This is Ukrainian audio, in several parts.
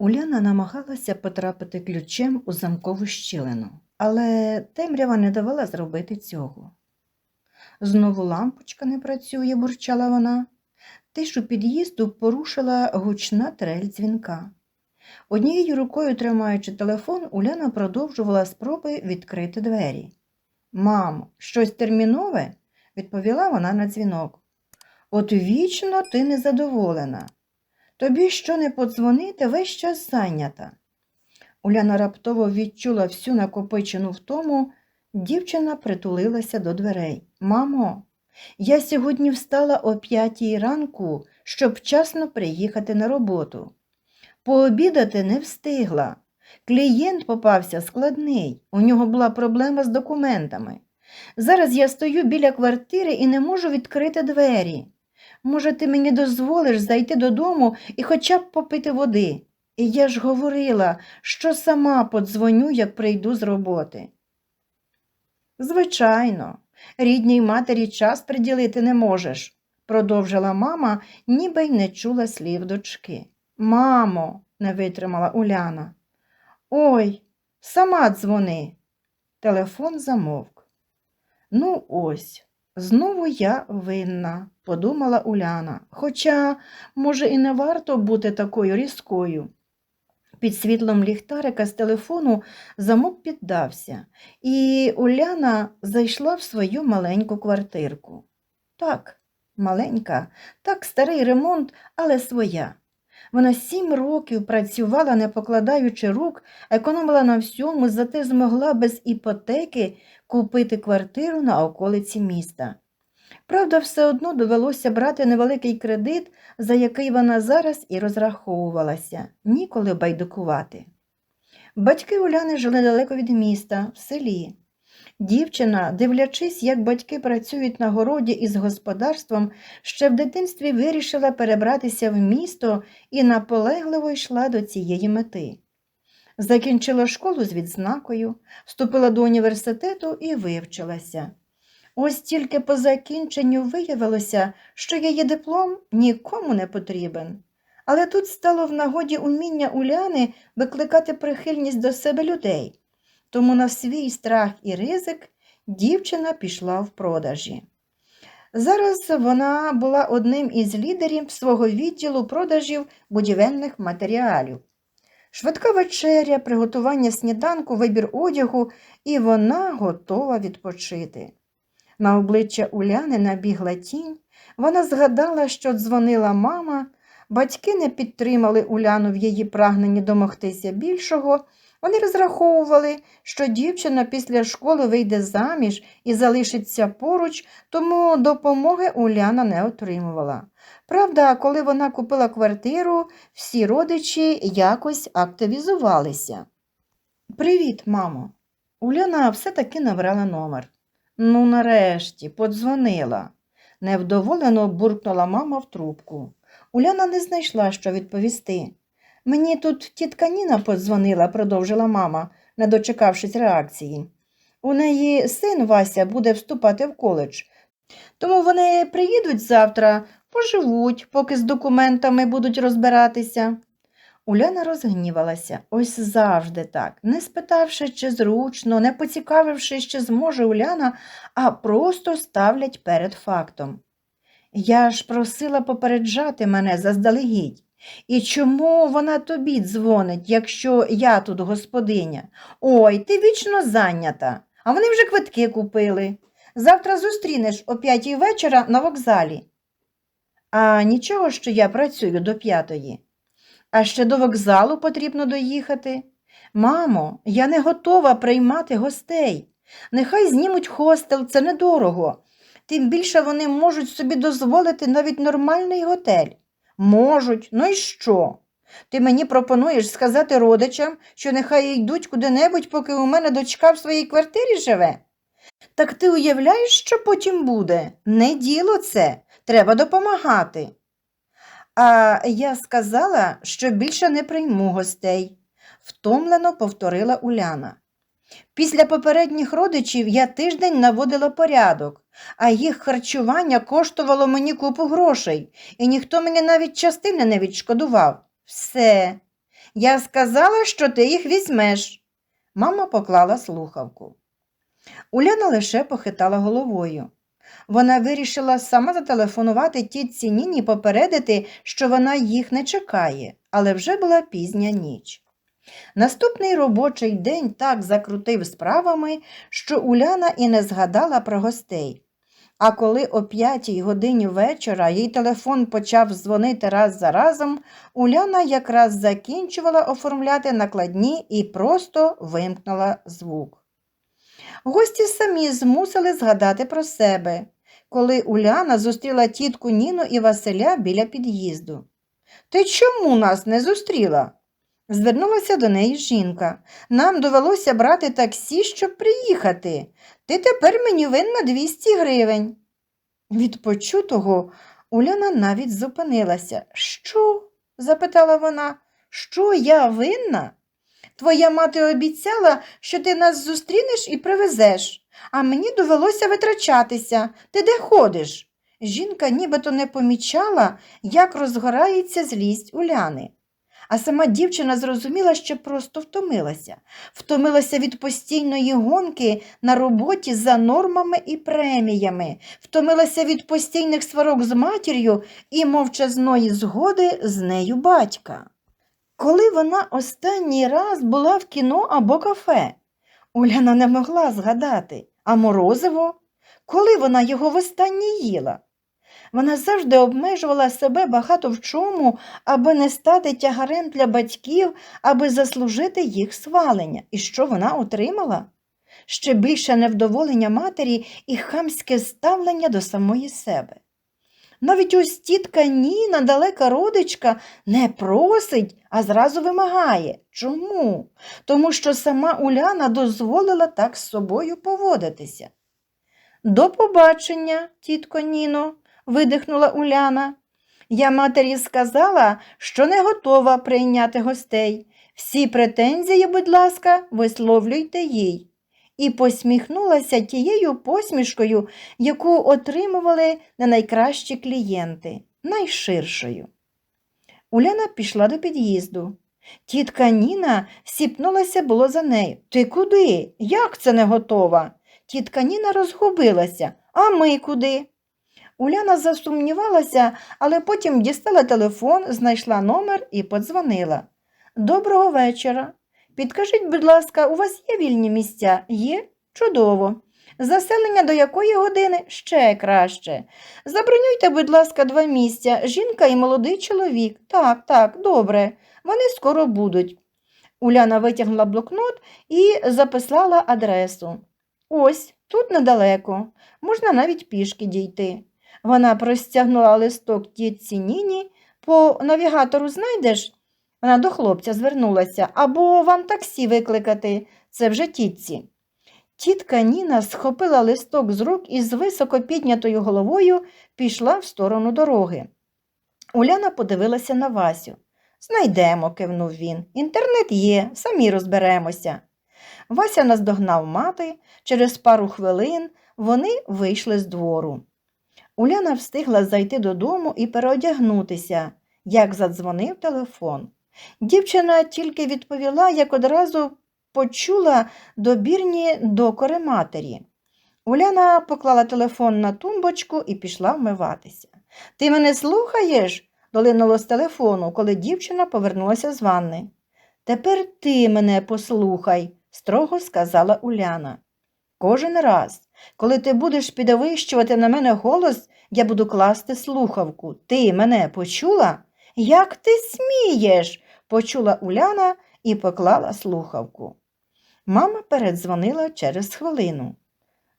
Уляна намагалася потрапити ключем у замкову щілину, але темрява не давала зробити цього. Знову лампочка не працює, бурчала вона. Тишу під'їзду порушила гучна трель дзвінка. Однією рукою тримаючи телефон, Уляна продовжувала спроби відкрити двері. Мамо, щось термінове? відповіла вона на дзвінок. От вічно ти незадоволена. Тобі що не подзвонити, весь час зайнята. Уляна раптово відчула всю накопичену втому, дівчина притулилася до дверей. Мамо, я сьогодні встала о п'ятій ранку, щоб вчасно приїхати на роботу. Пообідати не встигла. Клієнт попався складний, у нього була проблема з документами. Зараз я стою біля квартири і не можу відкрити двері. Може, ти мені дозволиш зайти додому і хоча б попити води. І я ж говорила, що сама подзвоню, як прийду з роботи. Звичайно, рідній матері час приділити не можеш, продовжила мама, ніби й не чула слів дочки. Мамо, не витримала Уляна. Ой, сама дзвони. Телефон замовк. Ну, ось, знову я винна, подумала Уляна. Хоча, може, і не варто бути такою різкою. Під світлом ліхтарика з телефону замок піддався, і Уляна зайшла в свою маленьку квартирку. Так, маленька, так старий ремонт, але своя. Вона сім років працювала, не покладаючи рук, економила на всьому, зате змогла без іпотеки купити квартиру на околиці міста. Правда, все одно довелося брати невеликий кредит, за який вона зараз і розраховувалася, ніколи байдукувати. Батьки Уляни жили далеко від міста, в селі. Дівчина, дивлячись, як батьки працюють на городі із господарством, ще в дитинстві вирішила перебратися в місто і наполегливо йшла до цієї мети. Закінчила школу з відзнакою, вступила до університету і вивчилася. Ось тільки по закінченню виявилося, що її диплом нікому не потрібен. Але тут стало в нагоді уміння Уляни викликати прихильність до себе людей. Тому на свій страх і ризик дівчина пішла в продажі. Зараз вона була одним із лідерів свого відділу продажів будівельних матеріалів. Швидка вечеря, приготування сніданку, вибір одягу, і вона готова відпочити. На обличчя Уляни набігла тінь. Вона згадала, що дзвонила мама, батьки не підтримали Уляну в її прагненні домогтися більшого. Вони розраховували, що дівчина після школи вийде заміж і залишиться поруч, тому допомоги Уляна не отримувала. Правда, коли вона купила квартиру, всі родичі якось активізувалися. Привіт, мамо. Уляна все-таки набрала номер. Ну, нарешті, подзвонила. Невдоволено буркнула мама в трубку. Уляна не знайшла, що відповісти. Мені тут тітка Ніна подзвонила, продовжила мама, не дочекавшись реакції. У неї син Вася буде вступати в коледж. Тому вони приїдуть завтра, поживуть, поки з документами будуть розбиратися. Уляна розгнівалася, ось завжди так, не спитавши, чи зручно, не поцікавившись, чи зможе Уляна, а просто ставлять перед фактом. Я ж просила попереджати мене заздалегідь. І чому вона тобі дзвонить, якщо я тут господиня? Ой, ти вічно зайнята, а вони вже квитки купили. Завтра зустрінеш о п'ятій вечора на вокзалі. А нічого, що я працюю до п'ятої. А ще до вокзалу потрібно доїхати. Мамо, я не готова приймати гостей. Нехай знімуть хостел, це недорого. Тим більше вони можуть собі дозволити навіть нормальний готель. Можуть, ну і що? Ти мені пропонуєш сказати родичам, що нехай йдуть куди-небудь, поки у мене дочка в своїй квартирі живе? Так ти уявляєш, що потім буде? Не діло це, треба допомагати. А я сказала, що більше не прийму гостей, втомлено повторила Уляна. Після попередніх родичів я тиждень наводила порядок, а їх харчування коштувало мені купу грошей, і ніхто мені навіть частини не відшкодував. Все. Я сказала, що ти їх візьмеш. Мама поклала слухавку. Уляна лише похитала головою. Вона вирішила сама зателефонувати тітці Ніні попередити, що вона їх не чекає, але вже була пізня ніч. Наступний робочий день так закрутив справами, що Уляна і не згадала про гостей. А коли о п'ятій годині вечора їй телефон почав дзвонити раз за разом, Уляна якраз закінчувала оформляти накладні і просто вимкнула звук. Гості самі змусили згадати про себе, коли Уляна зустріла тітку Ніну і Василя біля під'їзду. Ти чому нас не зустріла? Звернулася до неї жінка. Нам довелося брати таксі, щоб приїхати. Ти тепер мені винна 200 гривень. Від почутого Уляна навіть зупинилася. Що? запитала вона. Що я винна? Твоя мати обіцяла, що ти нас зустрінеш і привезеш, а мені довелося витрачатися. Ти де ходиш? Жінка нібито не помічала, як розгорається злість Уляни. А сама дівчина зрозуміла, що просто втомилася. Втомилася від постійної гонки на роботі за нормами і преміями, втомилася від постійних сварок з матір'ю і мовчазної згоди з нею батька. Коли вона останній раз була в кіно або кафе, Уляна не могла згадати, а морозиво, коли вона його востаннє їла. Вона завжди обмежувала себе багато в чому, аби не стати тягарем для батьків, аби заслужити їх свалення. І що вона отримала? Ще більше невдоволення матері і хамське ставлення до самої себе. Навіть ось тітка Ніна, далека родичка, не просить, а зразу вимагає. Чому? Тому що сама Уляна дозволила так з собою поводитися. До побачення, тітко Ніно, видихнула Уляна. Я матері сказала, що не готова прийняти гостей. Всі претензії, будь ласка, висловлюйте їй. І посміхнулася тією посмішкою, яку отримували не найкращі клієнти, найширшою. Уляна пішла до під'їзду. Тітка Ніна сіпнулася було за нею. Ти куди? Як це не готова? Тітка Ніна розгубилася. А ми куди? Уляна засумнівалася, але потім дістала телефон, знайшла номер і подзвонила. Доброго вечора. Підкажіть, будь ласка, у вас є вільні місця? Є? Чудово. Заселення до якої години? Ще краще. Забронюйте, будь ласка, два місця жінка і молодий чоловік. Так, так, добре. Вони скоро будуть. Уляна витягнула блокнот і записала адресу. Ось, тут недалеко, можна навіть пішки дійти. Вона простягнула листок тітці Ніні. По навігатору знайдеш? Вона до хлопця звернулася. Або вам таксі викликати. Це вже тітці. Тітка Ніна схопила листок з рук і з високо піднятою головою пішла в сторону дороги. Уляна подивилася на Васю. Знайдемо, кивнув він. Інтернет є, самі розберемося. Вася наздогнав мати, через пару хвилин вони вийшли з двору. Уляна встигла зайти додому і переодягнутися, як задзвонив телефон. Дівчина тільки відповіла, як одразу почула добірні докори матері. Уляна поклала телефон на тумбочку і пішла вмиватися. Ти мене слухаєш? долинуло з телефону, коли дівчина повернулася з ванни. Тепер ти мене послухай, строго сказала Уляна. Кожен раз, коли ти будеш підвищувати на мене голос, я буду класти слухавку. Ти мене почула? Як ти смієш? почула Уляна і поклала слухавку. Мама передзвонила через хвилину.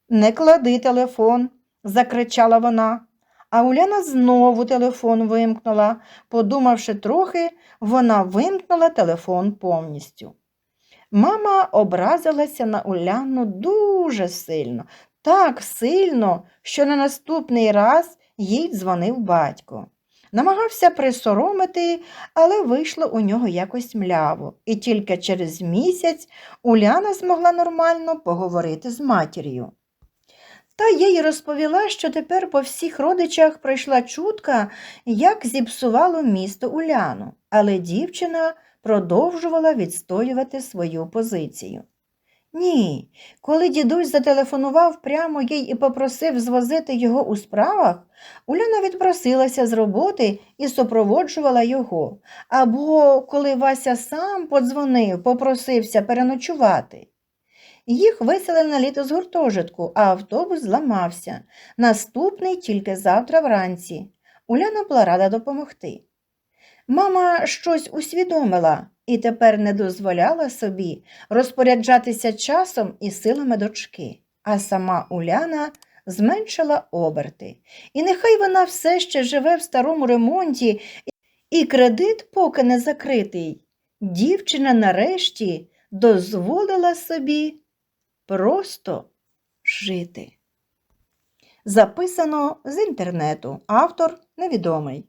Не клади телефон, закричала вона. А Уляна знову телефон вимкнула. Подумавши трохи, вона вимкнула телефон повністю. Мама образилася на Уляну дуже сильно, так сильно, що на наступний раз їй дзвонив батько. Намагався присоромити, але вийшло у нього якось мляво, і тільки через місяць Уляна змогла нормально поговорити з матір'ю. Та їй розповіла, що тепер по всіх родичах пройшла чутка, як зіпсувало місто Уляну, але дівчина продовжувала відстоювати свою позицію. Ні, коли дідусь зателефонував прямо їй і попросив звозити його у справах, Уляна відпросилася з роботи і супроводжувала його. Або коли Вася сам подзвонив, попросився переночувати. Їх виселили на літо з гуртожитку, а автобус зламався. Наступний тільки завтра вранці. Уляна була рада допомогти. Мама щось усвідомила і тепер не дозволяла собі розпоряджатися часом і силами дочки, а сама Уляна зменшила оберти. І нехай вона все ще живе в старому ремонті, і кредит поки не закритий. Дівчина нарешті дозволила собі просто жити. Записано з інтернету. Автор невідомий.